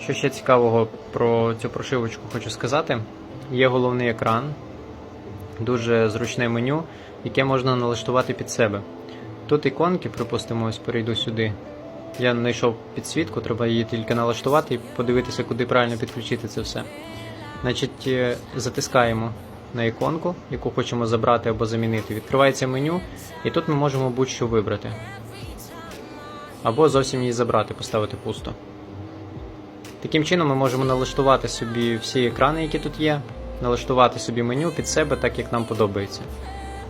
Що ще цікавого про цю прошивочку хочу сказати. Є головний екран, дуже зручне меню, яке можна налаштувати під себе. Тут іконки, припустимо, ось перейду сюди. Я знайшов підсвітку, треба її тільки налаштувати і подивитися, куди правильно підключити це все. Значить, е, затискаємо на іконку, яку хочемо забрати або замінити. Відкривається меню, і тут ми можемо будь-що вибрати. Або зовсім її забрати, поставити пусто. Таким чином ми можемо налаштувати собі всі екрани, які тут є, налаштувати собі меню під себе так, як нам подобається.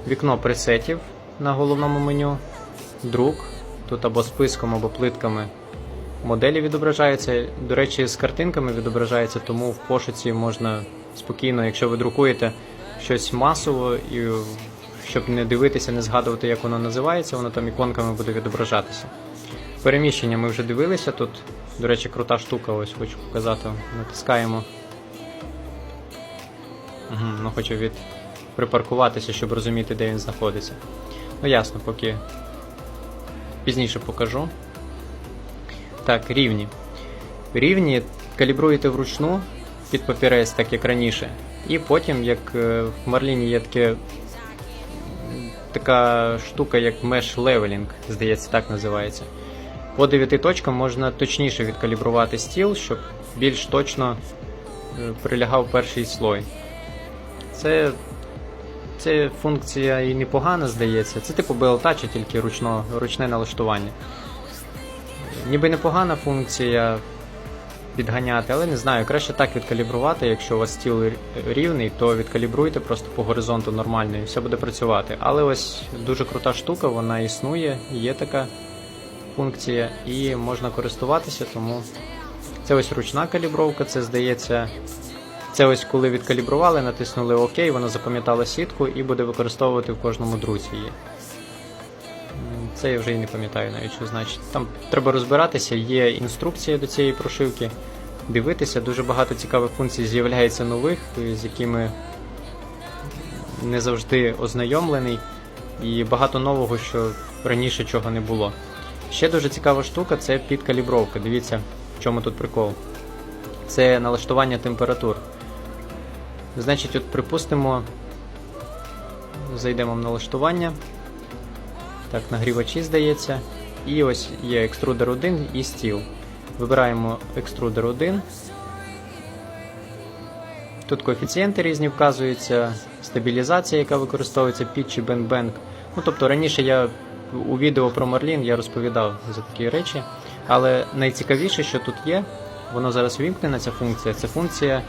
Вікно пресетів на головному меню, друк, тут або списком, або плитками моделі відображаються. До речі, з картинками відображається, тому в пошуці можна спокійно, якщо ви друкуєте щось масово, і щоб не дивитися, не згадувати, як воно називається, воно там іконками буде відображатися. Переміщення ми вже дивилися тут. До речі, крута штука, ось хочу показати. Натискаємо. Угу, ну хочу від припаркуватися, щоб розуміти, де він знаходиться. Ну ясно, поки пізніше покажу. Так, рівні. Рівні калібруєте вручну під папірець, так як раніше. І потім, як е, в Марліні є таке, така штука, як Mesh Leveling, здається, так називається. По 9 точкам можна точніше відкалібрувати стіл, щоб більш точно е, прилягав перший слой. Це, це функція і непогана, здається. Це типу BLTouch, тільки ручно, ручне налаштування. Ніби непогана функція підганяти, але не знаю, краще так відкалібрувати. Якщо у вас стіл рівний, то відкалібруйте просто по горизонту нормально і все буде працювати. Але ось дуже крута штука, вона існує, є така функція, і можна користуватися, тому це ось ручна калібровка, це здається. Це ось коли відкалібрували, натиснули ОК, воно запам'ятало сітку і буде використовувати в кожному друці її. Це я вже і не пам'ятаю навіть, що значить. Там треба розбиратися, є інструкція до цієї прошивки, дивитися, дуже багато цікавих функцій з'являється нових, з якими не завжди ознайомлений, і багато нового, що раніше чого не було. Ще дуже цікава штука це підкалібровка. Дивіться, в чому тут прикол. Це налаштування температур. Значить, от припустимо, зайдемо в налаштування. Так, нагрівачі здається. І ось є екструдер 1 і стіл. Вибираємо екструдер 1. Тут коефіцієнти різні вказуються, стабілізація, яка використовується під чи бенк-бенк. Ну, тобто раніше я у відео про Марлін я розповідав за такі речі. Але найцікавіше, що тут є, воно зараз вімкнена ця функція. Це функція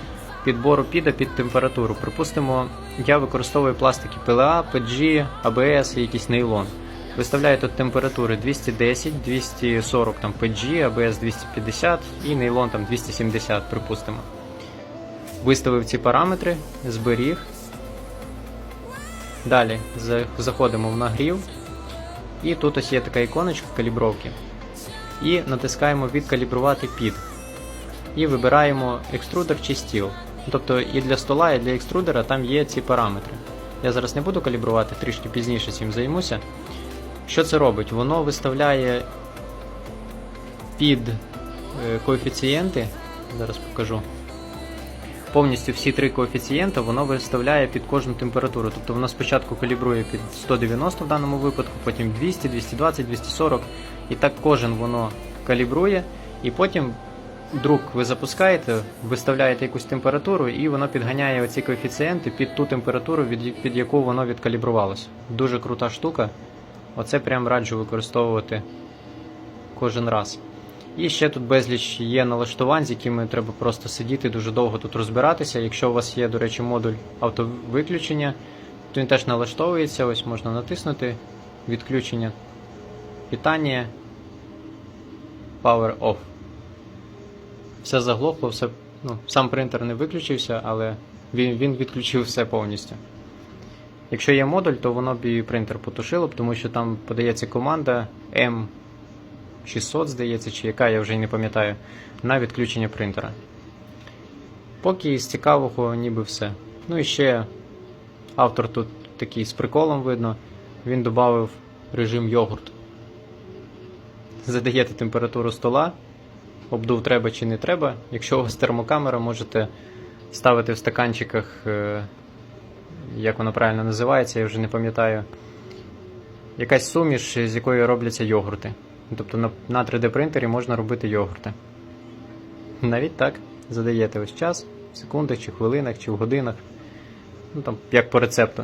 підбору піда під температуру. Припустимо, я використовую пластики PLA, PG, ABS і якийсь нейлон. Виставляю тут температури 210, 240 там PG, ABS 250 і нейлон там 270, припустимо. Виставив ці параметри, зберіг. Далі заходимо в нагрів. І тут ось є така іконочка калібровки. І натискаємо відкалібрувати під. І вибираємо екструдер чи стіл. Тобто і для стола, і для екструдера там є ці параметри. Я зараз не буду калібрувати, трішки пізніше цим займуся. Що це робить? Воно виставляє під е, коефіцієнти. Зараз покажу. Повністю всі три коефіцієнти воно виставляє під кожну температуру. Тобто воно спочатку калібрує під 190 в даному випадку, потім 200, 220, 240. І так кожен воно калібрує, і потім друк ви запускаєте, виставляєте якусь температуру, і воно підганяє оці коефіцієнти під ту температуру, від, під яку воно відкалібрувалося. Дуже крута штука. Оце прям раджу використовувати кожен раз. І ще тут безліч є налаштувань, з якими треба просто сидіти дуже довго тут розбиратися. Якщо у вас є, до речі, модуль автовиключення, то він теж налаштовується. Ось можна натиснути відключення питання Power Off. Все заглохло, все, ну, сам принтер не виключився, але він, він відключив все повністю. Якщо є модуль, то воно б і принтер потушило, б, тому що там подається команда M600, здається, чи яка, я вже й не пам'ятаю, на відключення принтера. Поки з цікавого ніби все. Ну і ще автор тут такий з приколом видно, він додав режим йогурт. Задаєте температуру стола, обдув треба чи не треба. Якщо у вас термокамера, можете ставити в стаканчиках, е, як воно правильно називається, я вже не пам'ятаю. Якась суміш, з якої робляться йогурти. Тобто на, на 3D принтері можна робити йогурти. Навіть так. Задаєте ось час, в секундах, чи хвилинах, чи в годинах. Ну там, як по рецепту.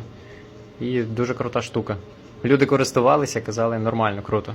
І дуже крута штука. Люди користувалися, казали, нормально, круто.